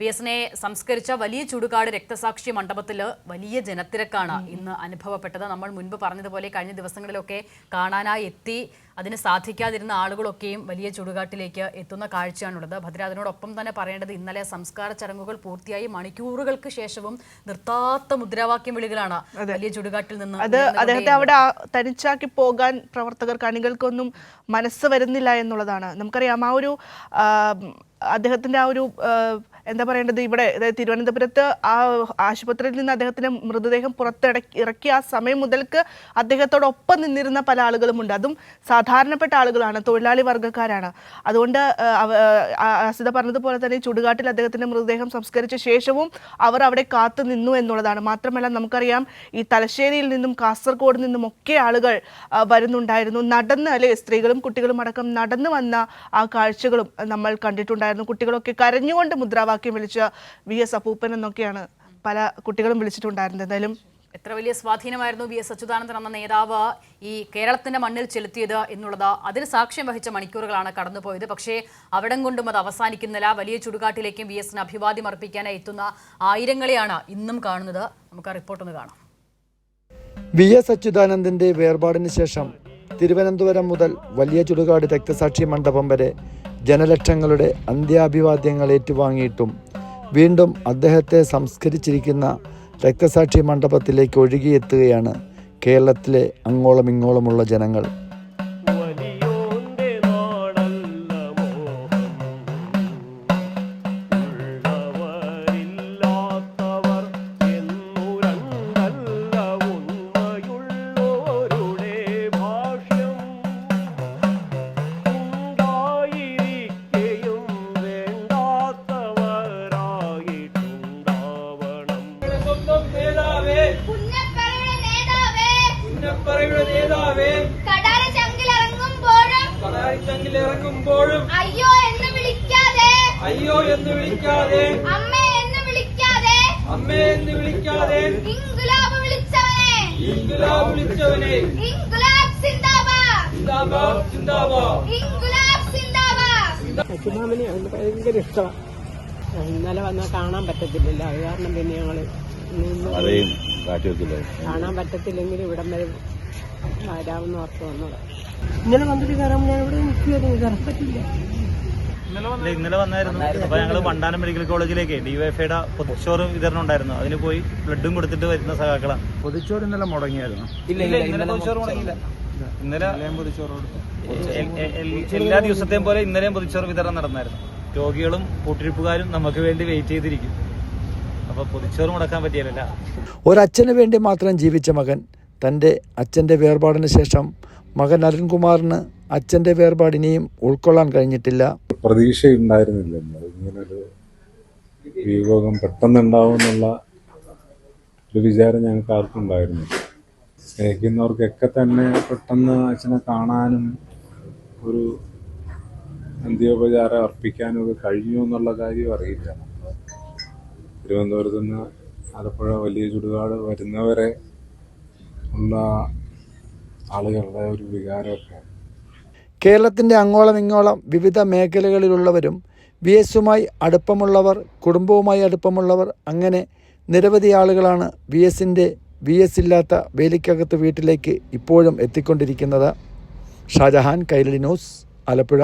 V എസിനെ സംസ്കരിച്ച വലിയ ചുടുകാട് രക്തസാക്ഷി മണ്ഡപത്തിൽ വലിയ ജനത്തിരക്കാണ് ഇന്ന് അനുഭവപ്പെട്ടത്. നമ്മൾ മുൻപ് പറഞ്ഞതുപോലെ കഴിഞ്ഞ ദിവസങ്ങളിലൊക്കെ കാണാനായി എത്തി. അതിന് സാധിക്കാതിരുന്ന ആളുകളൊക്കെയും വലിയ ചുടുകാട്ടിലേക്ക് എത്തുന്ന കാഴ്ചയാണുള്ളത്. ഭദ്ര അതിനോടൊപ്പം തന്നെ പറയേണ്ടത് ഇന്നലെ സംസ്കാര ചടങ്ങുകൾ പൂർത്തിയായി. മണിക്കൂറുകൾക്ക് ശേഷവും നിർത്താത്ത മുദ്രാവാക്യം വിളികളാണ് വലിയ ചുടുകാട്ടിൽ നിന്ന് അത് അദ്ദേഹത്തെ അവിടെ തനിച്ചാക്കി പോകാൻ പ്രവർത്തകർക്ക് അണികൾക്കൊന്നും മനസ്സ് വരുന്നില്ല എന്നുള്ളതാണ്. നമുക്കറിയാം ആ ഒരു അദ്ദേഹത്തിന്റെ അദ്ദേഹത്തിന്റെ ആ ഒരു എന്താ പറയേണ്ടത്? ഇവിടെ തിരുവനന്തപുരത്ത് ആ ആശുപത്രിയിൽ നിന്ന് അദ്ദേഹത്തിന് മൃതദേഹം പുറത്തിടക്കി ഇറക്കിയ ആ സമയം മുതൽക്ക് അദ്ദേഹത്തോടൊപ്പം നിന്നിരുന്ന പല ആളുകളുമുണ്ട്. അതും സാധാരണപ്പെട്ട ആളുകളാണ് തൊഴിലാളി വർഗക്കാരാണ്. അതുകൊണ്ട് അസിത പറഞ്ഞതുപോലെ തന്നെ ചുടുകാട്ടിൽ അദ്ദേഹത്തിന്റെ മൃതദേഹം സംസ്കരിച്ച ശേഷവും അവർ അവിടെ കാത്തു നിന്നു എന്നുള്ളതാണ്. മാത്രമല്ല നമുക്കറിയാം ഈ തലശ്ശേരിയിൽ നിന്നും കാസർഗോഡ് നിന്നും ഒക്കെ ആളുകൾ വരുന്നുണ്ടായിരുന്നു. നടന്ന് അല്ലെ സ്ത്രീകളും കുട്ടികളും അടക്കം നടന്നു വന്ന ആ കാഴ്ചകളും നമ്മൾ കണ്ടിട്ടുണ്ടായിരുന്നു. കുട്ടികളൊക്കെ കരഞ്ഞുകൊണ്ട് മുദ്രാവാക്യം വിളിച്ച വി എസ് അപ്പൂപ്പൻ എന്നൊക്കെയാണ് പല കുട്ടികളും വിളിച്ചിട്ടുണ്ടായിരുന്നത്. എന്തായാലും എത്ര വലിയ സ്വാധീനമായിരുന്നു വി എസ് അച്യുതാനന്ദൻ എന്ന നേതാവ് ഈ കേരളത്തിന്റെ മണ്ണിൽ ചെലുത്തിയത് എന്നുള്ളത്. അതിന് സാക്ഷ്യം വഹിച്ച മണിക്കൂറുകളാണ് കടന്നുപോയത്. പക്ഷേ അവിടം കൊണ്ടും അത് അവസാനിക്കുന്നില്ല. വലിയ ചുടുകാട്ടിലേക്കും വി എസിന് അഭിവാദ്യം അർപ്പിക്കാനായി എത്തുന്ന ആയിരങ്ങളെയാണ് ഇന്നും കാണുന്നത്. നമുക്ക് ആ റിപ്പോർട്ട് ഒന്ന് കാണാം. വി എസ് അച്യുതാനന്ദന്റെ വേർപാടിന് ശേഷം തിരുവനന്തപുരം മുതൽ വലിയ ചുടുകാട് രക്തസാക്ഷി മണ്ഡപം വരെ ജനലക്ഷങ്ങളുടെ അന്ത്യാഭിവാദ്യങ്ങൾ ഏറ്റുവാങ്ങിയിട്ടും വീണ്ടും അദ്ദേഹത്തെ സംസ്കരിച്ചിരിക്കുന്ന രക്തസാക്ഷി മണ്ഡപത്തിലേക്ക് ഒഴുകിയെത്തുകയാണ് കേരളത്തിലെ അങ്ങോളമിങ്ങോളമുള്ള ജനങ്ങൾ. ഇറങ്ങുമ്പോഴും അയ്യോ എന്ന് വിളിക്കാതെ. അയ്യോ എന്ന് വിളിക്കാതെ. അമ്മ എന്ന് വിളിക്കാതെ. അമ്മേ എന്ന് വിളിക്കാതെ. ഇൻകുലാബ് വിളിച്ചവനെ. ഇൻകുലാബ് വിളിച്ചവനെ. ഇൻകുലാബ് സിന്ദാബാദ് സിന്ദാബാദ് സിന്ദാബാദ് ഇൻകുലാബ് സിന്ദാബാദ് അച്ഛമാമനെ അവന് ഭയങ്കര ഇഷ്ടമാണ്. ഇന്നലെ വന്നാൽ കാണാൻ പറ്റത്തില്ല അത് കാരണം പിന്നെ ഞങ്ങൾ കാണാൻ പറ്റത്തില്ലെങ്കിൽ ഇവിടം വരെ വരാമെന്ന് ഓർത്ത് വന്നത്. ഇന്നലെ വന്നിട്ട് കയറാൻ ഞാൻ ഇവിടെ നിൽക്കുമായിരുന്നു കയറാൻ പറ്റില്ല. ഇല്ല, ഇന്നലെ വന്നായിരുന്നു. അപ്പൊ ഞങ്ങൾ വണ്ടാനം മെഡിക്കൽ കോളേജിലേക്ക് ഡിവൈഫൈയുടെ പൊതുച്ചോറും വിതരണം ഉണ്ടായിരുന്നു. അതിന് പോയി ബ്ലഡും കൊടുത്തിട്ട് വരുന്ന സഹാക്കളാണ് പൊതുച്ചോറ് ഇന്നലെ മുടങ്ങിയായിരുന്നു. ഇല്ല ഇന്നലെ പൊതിച്ചോറ് മുടങ്ങിയില്ല. ഇന്നലെ എല്ലാ ദിവസത്തെയും പോലെ ഇന്നലെയും പൊതുച്ചോറ് വിതരണം നടന്നായിരുന്നു. രോഗികളും കൂട്ടിരിപ്പുകാരും നമുക്ക് വേണ്ടി വെയിറ്റ് ചെയ്തിരിക്കും. അപ്പൊ പൊതുച്ചോറ് മുടക്കാൻ പറ്റിയല്ല ഒരച്ഛന് വേണ്ടി മാത്രം ജീവിച്ച മകൻ തന്റെ അച്ഛന്റെ വേർപാടിന് ശേഷം മകൻ അരുൺകുമാറിന് അച്ഛന്റെ വേർപാട് ഇനിയും ഉൾക്കൊള്ളാൻ കഴിഞ്ഞിട്ടില്ല. പ്രതീക്ഷയുണ്ടായിരുന്നില്ല. ഇങ്ങനൊരു വിയോഗം പെട്ടെന്നുണ്ടാവുമെന്നുള്ള ഒരു വിചാരം ഞങ്ങൾക്ക് ആർക്കും ഉണ്ടായിരുന്നു സ്നേഹിക്കുന്നവർക്കൊക്കെ തന്നെ പെട്ടെന്ന് അച്ഛനെ കാണാനും ഒരു അന്ത്യോപചാരം അർപ്പിക്കാനും ഒക്കെ കഴിഞ്ഞു എന്നുള്ള കാര്യം അറിയില്ല. തിരുവനന്തപുരത്ത് നിന്ന് ആലപ്പുഴ വലിയ ചുടുകാട് വരുന്നവരെ ഉള്ള ആളുകളുടെ ഒരു വികാരമൊക്കെ. കേരളത്തിന്റെ അങ്ങോളം ഇങ്ങോളം വിവിധ മേഖലകളിലുള്ളവരും വി എസുമായി അടുപ്പമുള്ളവർ കുടുംബവുമായി അടുപ്പമുള്ളവർ അങ്ങനെ നിരവധി ആളുകളാണ് വി എസിന്റെ വി എസ് ഇല്ലാത്ത വേലിക്കകത്ത് വീട്ടിലേക്ക് ഇപ്പോഴും എത്തിക്കൊണ്ടിരിക്കുന്നത്. ഷാജഹാൻ കൈരളി ന്യൂസ് ആലപ്പുഴ.